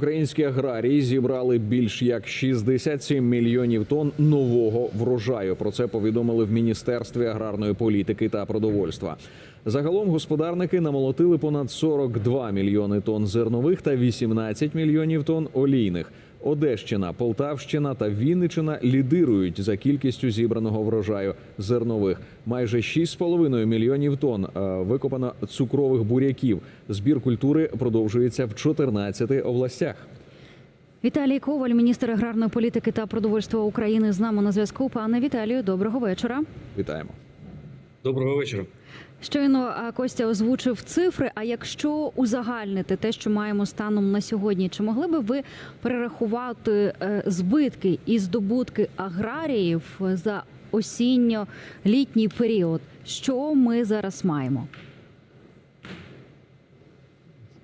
Українські аграрії зібрали більш як 67 мільйонів тонн нового врожаю. Про це повідомили в міністерстві аграрної політики та продовольства. Загалом господарники намолотили понад 42 мільйони тонн зернових та 18 мільйонів тонн олійних. Одещина, Полтавщина та Вінничина лідирують за кількістю зібраного врожаю зернових. Майже 6,5 мільйонів тонн е, викопано цукрових буряків. Збір культури продовжується в 14 областях. Віталій Коваль, міністр аграрної політики та продовольства України, з нами на зв'язку. Пане Віталію, доброго вечора. Вітаємо. Доброго вечора. Щойно Костя озвучив цифри. А якщо узагальнити те, що маємо станом на сьогодні, чи могли би ви перерахувати е, збитки і здобутки аграріїв за осінньо-літній період? Що ми зараз маємо?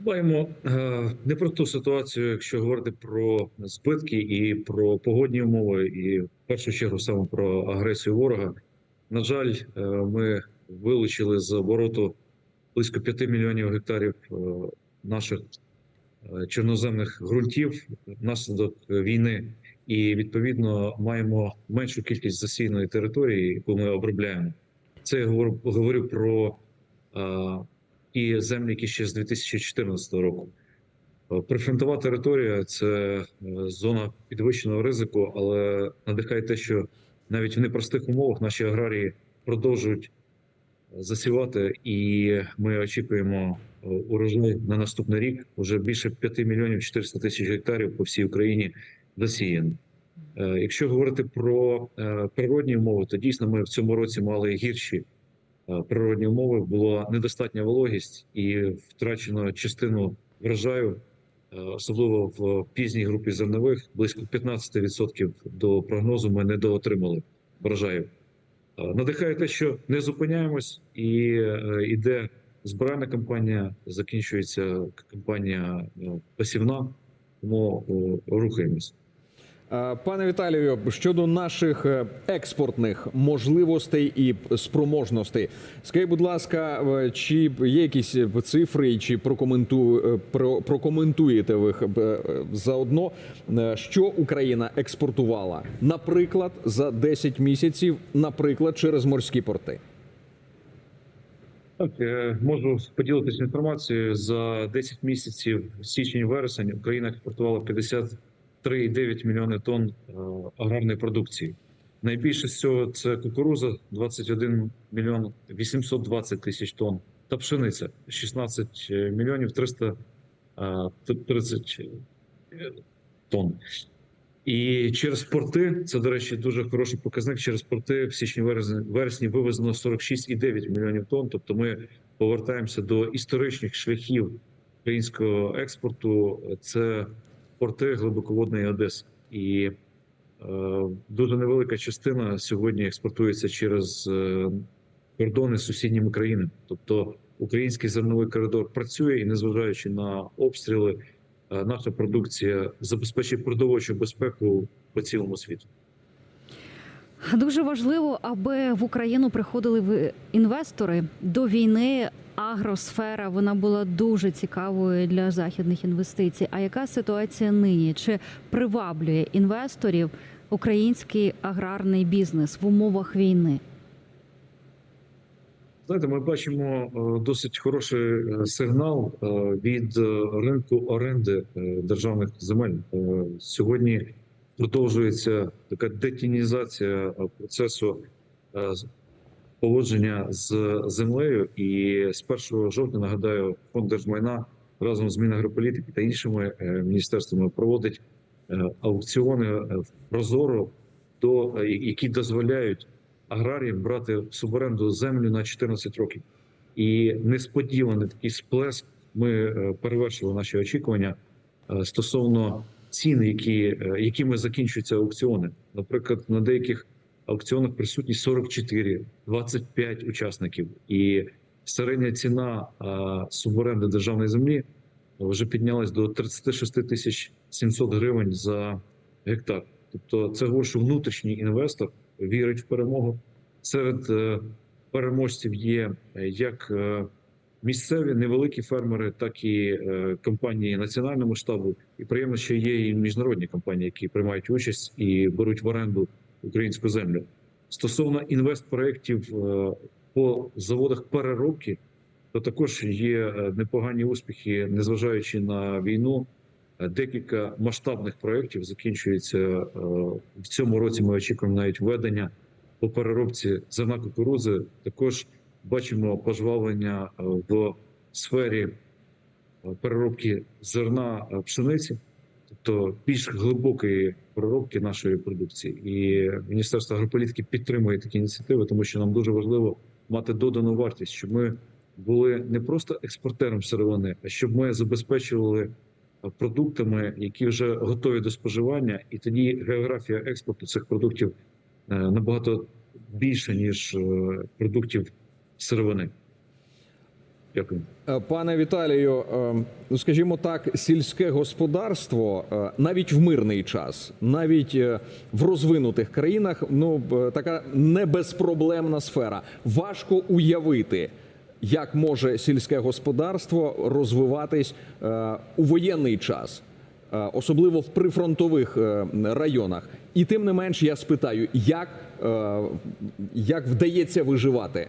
Маємо е, непросту ситуацію, якщо говорити про збитки і про погодні умови, і в першу чергу саме про агресію ворога. На жаль, е, ми вилучили з обороту близько 5 мільйонів гектарів е, наших е, чорноземних ґрунтів внаслідок війни, і відповідно маємо меншу кількість засійної території, яку ми обробляємо. Це я говорю, говорю про і землі, які ще з 2014 року. Прифронтова територія це зона підвищеного ризику, але надихає те, що навіть в непростих умовах наші аграрії продовжують засівати, і ми очікуємо е, урожай на наступний рік. Уже більше 5 мільйонів 400 тисяч гектарів по всій Україні засіяно. Е, Якщо говорити про е, природні умови, то дійсно ми в цьому році мали гірші е, природні умови. Була недостатня вологість і втрачено частину врожаю, е, особливо в пізній групі зернових. Близько 15% до прогнозу ми не доотримали врожаю. Е, Надихає те, що не зупиняємось, і йде збиральна кампанія, закінчується кампанія е, посівна, тому е, рухаємось. Е, Пане Віталію, щодо наших е, експортних можливостей і спроможностей, скажіть, будь ласка, е, чи є якісь цифри, чи прокоменту, прокоментуєте ви заодно, що Україна експортувала, наприклад, за 10 місяців, наприклад, через морські порти? Так, можу поділитися інформацією. За 10 місяців січень-вересень Україна експортувала 53,9 мільйони тонн е, аграрної продукції. Найбільше з цього це кукуруза 21 мільйон 820 тисяч тонн та пшениця 16 мільйонів 330 тонн. І через порти, це, до речі, дуже хороший показник. Через порти в січні вересні вивезено 46,9 мільйонів тонн. Тобто ми повертаємося до історичних шляхів українського експорту. Це порти глибоководної Одеси. І е, дуже невелика частина сьогодні експортується через е, кордони з сусідніми країнами. Тобто український зерновий коридор працює і, незважаючи на обстріли, е, наша продукція забезпечує продовольчу безпеку по цілому світу. Дуже важливо, аби в Україну приходили інвестори до війни. Агросфера вона була дуже цікавою для західних інвестицій. А яка ситуація нині? Чи приваблює інвесторів український аграрний бізнес в умовах війни? Знаєте, ми бачимо е, досить хороший е, сигнал е, від ринку оренди державних земель. Сьогодні продовжується така детінізація е, процесу е, поводження з землею. І з 1 жовтня нагадаю, фонд держмайна разом з Мінагрополітики та іншими е, міністерствами проводить аукціони прозоро, до які дозволяють аграріям брати в суборенду землю на 14 років. І несподіваний такий сплеск. Ми перевершили наші очікування стосовно цін, які, е, якими закінчуються аукціони. Наприклад, на деяких аукціонах присутні 44, 25 учасників, і середня ціна е, суборенди державної землі вже піднялась до 36 тисяч 700 гривень за гектар. Тобто, це говорить, що внутрішній інвестор вірить в перемогу. Серед е, переможців є як місцеві невеликі фермери, так і е, компанії національного масштабу. І приємно, що є і міжнародні компанії, які приймають участь і беруть в оренду українську землю. Стосовно інвестпроєктів е, по заводах переробки, то також є е, непогані успіхи, незважаючи на війну. Декілька масштабних проєктів закінчується в цьому році. Ми очікуємо навіть введення по переробці зерна кукурудзи. Також бачимо пожвавлення е, в сфері е, переробки зерна е, пшениці, тобто більш глибокої переробки нашої продукції. І Міністерство агрополітики підтримує такі ініціативи, тому що нам дуже важливо мати додану вартість, щоб ми були не просто експортером сировини, а щоб ми забезпечували продуктами, які вже готові до споживання, і тоді географія експорту цих продуктів набагато більше ніж продуктів сировини. Дякую. Е, Пане Віталію, е, ну скажімо так, сільське господарство е, навіть в мирний час, навіть в розвинутих країнах, ну така не безпроблемна сфера. Важко уявити, як може сільське господарство розвиватись у воєнний час, особливо в прифронтових районах. І тим не менш, я спитаю, як, як вдається виживати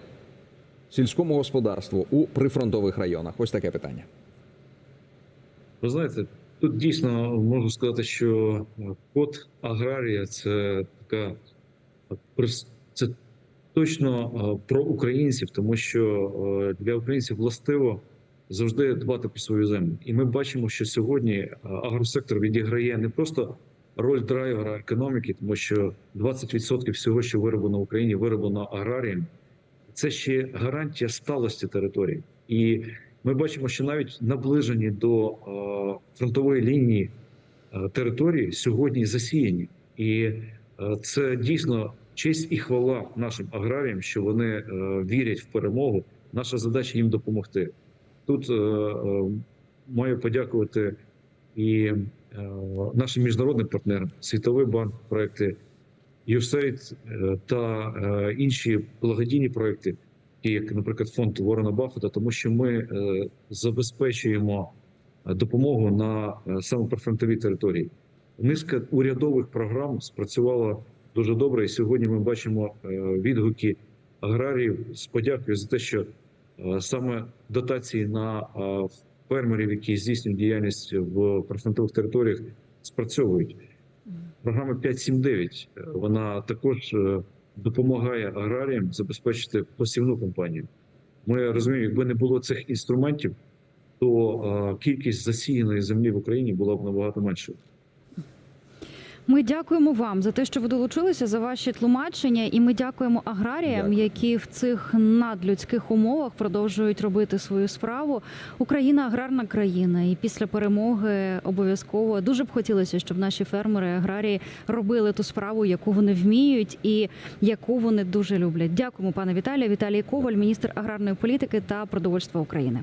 сільському господарству у прифронтових районах? Ось таке питання. Ви знаєте, тут дійсно можу сказати, що код аграрія це така це точно е, про українців, тому що е, для українців властиво завжди дбати про свою землю. І ми бачимо, що сьогодні е, агросектор відіграє не просто роль драйвера економіки, тому що 20% всього, що вироблено в Україні, вироблено аграрієм. Це ще гарантія сталості території. І ми бачимо, що навіть наближені до е, фронтової лінії е, території сьогодні засіяні, і е, це дійсно честь і хвала нашим аграріям, що вони вірять в перемогу. Наша задача їм допомогти. Тут маю подякувати і нашим міжнародним партнерам, Світовий банк, проекти USAID е, та е, інші благодійні проекти, як, наприклад, фонд Ворона Баффета, тому що ми е, забезпечуємо допомогу на саме прифронтовій території. Низка урядових програм спрацювала дуже добре, і сьогодні ми бачимо відгуки аграріїв з подякою за те, що саме дотації на фермерів, які здійснюють діяльність в прифронтових територіях, спрацьовують. Програма 5.7.9, е, вона також е, допомагає аграріям забезпечити посівну кампанію. Ми розуміємо, якби не було цих інструментів, то е, кількість засіяної землі в Україні була б набагато меншою. Ми дякуємо вам за те, що ви долучилися за ваші тлумачення, і ми дякуємо аграріям, Дякую. які в цих надлюдських умовах продовжують робити свою справу. Україна аграрна країна, і після перемоги обов'язково дуже б хотілося, щоб наші фермери, аграрії робили ту справу, яку вони вміють і яку вони дуже люблять. Дякуємо, пане Віталію. Віталій Коваль, міністр аграрної політики та продовольства України.